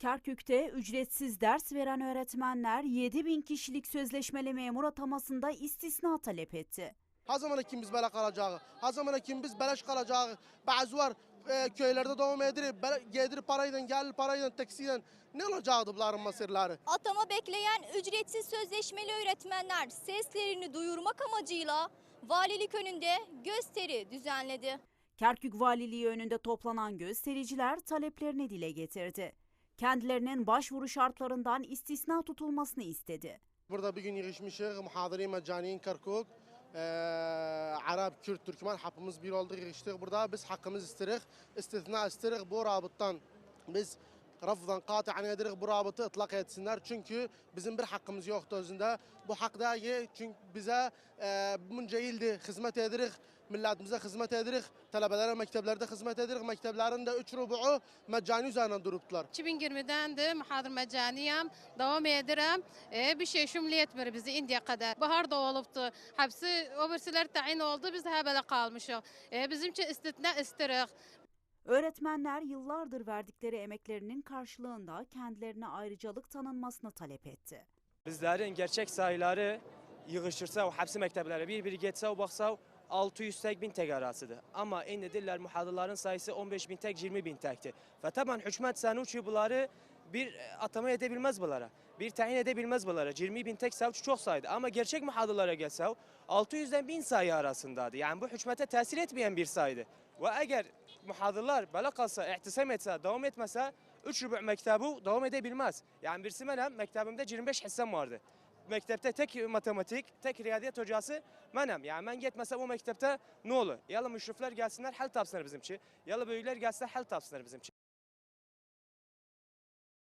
Kerkük'te ücretsiz ders veren öğretmenler 7 bin kişilik sözleşmeli memur atamasında istisna talep etti. Ha zamana kim biz böyle kalacağız? Ha zamana kim biz beleş kalacağız? Bazı var e, köylerde devam edirip, bele- gedirip parayla, gelir parayla, taksiyle ne olacaktı bunların masirleri? Atama bekleyen ücretsiz sözleşmeli öğretmenler seslerini duyurmak amacıyla valilik önünde gösteri düzenledi. Kerkük Valiliği önünde toplanan göstericiler taleplerini dile getirdi. Kendilerinin başvuru şartlarından istisna tutulmasını istedi. Burada bir gün yığışmışız, muhadiri mecaniyin Kerkuk. Ee, Arap, Kürt, Türkmen hepimiz bir olduk yığıştık burada. Biz hakkımız istedik, istisna istedik bu rabıttan. Biz rafdan kati'an edirik bu rabıtı ıtlak etsinler. Çünkü bizim bir hakkımız yoktu özünde. Bu hakda çünkü bize e, bunca ildi hizmet edirik. Milletimize hizmet edirik. Talebelere mekteplerde hizmet edirik. Mekteplerin de üç rubu'u meccani üzerine duruptular. 2020'den de muhadır mecaniyim. Devam ederim. Ee, bir şey şumlu etmir bizi indiye kadar. Bahar da oluptu. Hepsi o birsiler tayin oldu. Biz hebele kalmışız. Ee, bizimçe istitna isterik. Öğretmenler yıllardır verdikleri emeklerinin karşılığında kendilerine ayrıcalık tanınmasını talep etti. Bizlerin gerçek sayıları yığışırsa o hepsi mekteplere bir bir geçse o baksa 600 tek bin tek arasıdır. Ama indi diller muhadırların sayısı 15 bin tek 20 bin tekti. Ve taban hükümet sanuçu bunları bir e, atama edebilmez bunlara. Bir tayin edebilmez bunlara. 20 bin tek savcı çok saydı. Ama gerçek muhadırlara gelse 600'den 1000 sayı arasındaydı. Yani bu hükümete tesir etmeyen bir sayıydı. Ve eğer muhadırlar böyle kalsa, ihtisam etse, devam etmese 3 rubu mektebu devam edebilmez. Yani birisi benim mektebimde 25 hissem vardı. Mektepte tek matematik, tek riyadiyat hocası benim. Yani ben gitmesem o mektepte ne olur? Yalı müşrifler gelsinler, hel tapsınlar bizimçi. Yalı büyükler gelsinler, hel tapsınlar bizimçi.